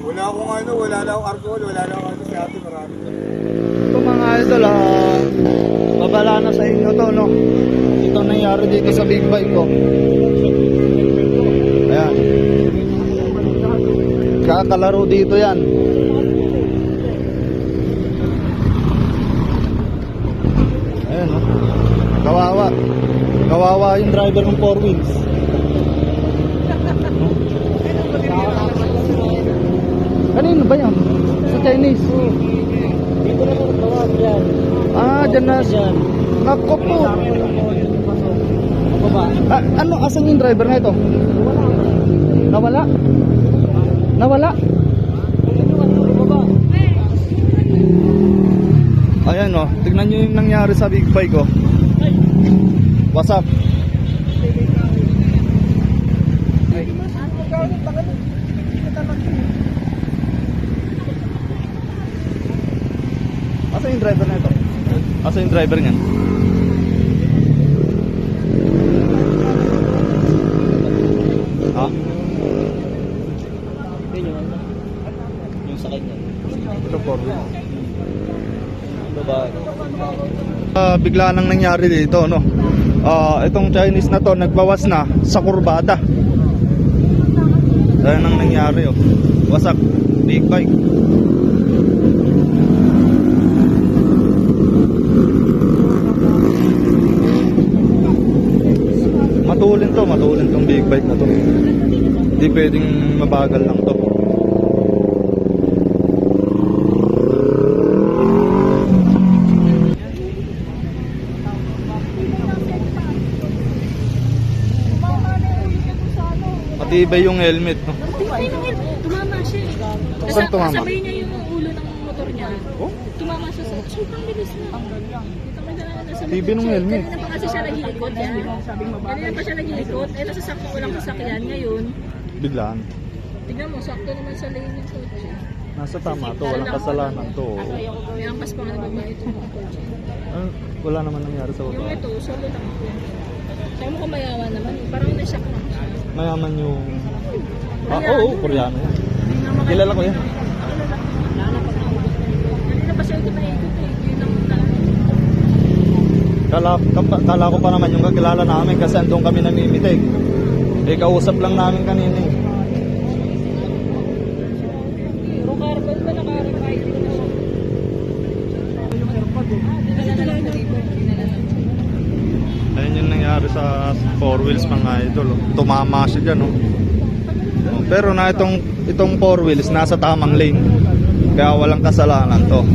ano, wala na akong alcohol, wala na akong ano si ate, marami. Ito mga idol, ah, babala na sa inyo to, no? Ito nangyari dito sa big bike ko. Ayan. Kakalaro dito yan. Ayan, no? Kawawa. Kawawa yung driver ng four wheels. Ba yan? Sa Chinese? Dito na po tawag. Ah, dyan na. Yan. Nako po. Ah, ano, asan yung driver na ito? Nawala? Nawala? Ayan o, tignan nyo yung nangyari sa big bike ko. What's up? Asan yung driver na ito? Asan yung driver niyan? Ha? Yun yung ano. Yung sakay niya. Ito four wheel. Baba. Ah, bigla nang nangyari dito, no? Ah, itong Chinese na to nagbawas na sa kurbada. Dahil nang nangyari, oh. Wasak, big bike. Matulin to, matulin tong big bike na to. Hindi pwedeng mabagal lang to. Matibay yung helmet, no? Tumama siya eh. Saan tumama? Sabay niya yung ulo ng motor niya. Oh? Tumama siya sa sobrang bilis na. Ang galing. Tibi nung helmet. Kanina pa kasi siya naghilikot yan. Kanina pa siya naghilikot. Eh, nasa sakto walang sasakyan ngayon. Biglaan. Tignan mo, sakto naman sa lane ng kotse. Nasa tama to, walang kasalanan to. oh. May angkas pa nga naman ba ito ng kotse. Ah, wala naman nangyari sa Yung baba. ito, solo lang ako. Kaya mo kung mayawa naman. eh. Parang lang siya. Mayaman yung... Ah, oo, oh, koreano yan. Kilala ko yan. Pa eh. Ang Kala, kapa- kala ko pa naman yung kakilala namin kasi andun kami namimitig. Eh, kausap lang namin kanina eh. Pero carbon pa naka-revive na siya. Ayun yung nangyari sa four wheels mga idol. Tumama siya dyan, oh. Pero na itong, itong four wheels nasa tamang lane. Kaya walang kasalanan to.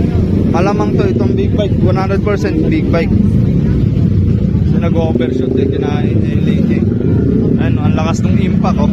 Malamang to itong big bike, 100% big bike. So nag-overshoot din kinain niya yung lane eh. Ayun, ang lakas ng impact, oh.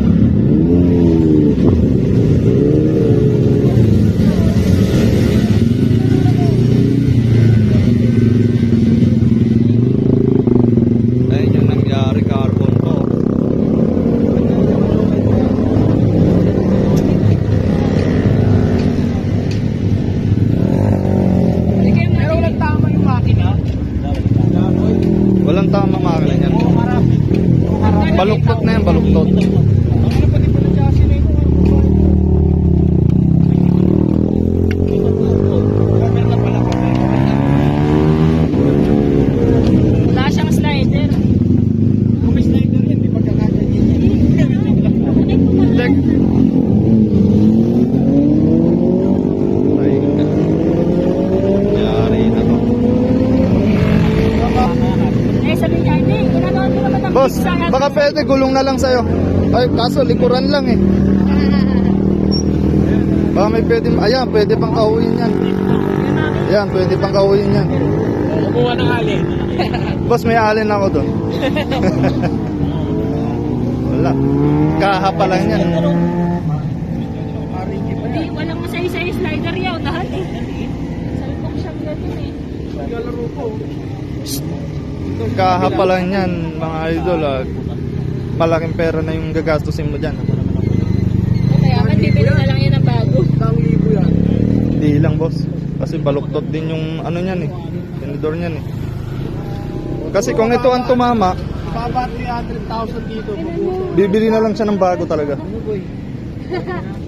Marami. Marami. Baluktot na yan, baluktot. Ano pa di pala chassis na ito? Cover na pala cover. Wala siyang slider. Kung may slider yan, di ba kakaganyan yan? Check. Ay, nangyari na to. Eh, sabi niya, hindi, ginagawa ko naman ang Boss, pizza. baka pwede gulong na lang sa'yo. Ay, kaso likuran lang eh. Baka may pwede, ayan, pwede pang kauhin yan. Ayan, pwede pang kauhin yan. Kumuha ng alin. Boss, may alin ako doon. Wala. Kaha pa lang yan. Hindi, walang masay-say slider yaw, lahat eh. Salpok siyang ganun eh. Naglalaro ko. Kaha pa lang yan, mga idol. Ah. Malaking pera na yung gagastusin mo dyan. Kaya man, bibili na lang yan ng bago. Isang libo yan. Hindi lang, boss. Kasi baluktot din yung ano niyan eh. Tinidor niyan eh. Kasi kung ito ang tumama, Baba 300,000 dito. bibili na lang siya ng bago talaga. Ano boy?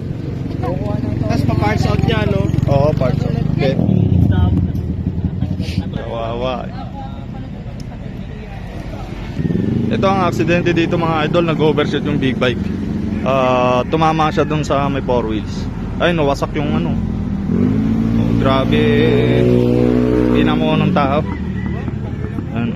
Tapos pa-parts out niya, no? Oo, parts. Okay. Kawawa. Ito ang aksidente dito mga idol, nag-overshoot yung big bike. Ah, tumama siya dun sa may four wheels. Ay, nawasak yung ano. Oh, grabe. Pinamo ng tao. Ano.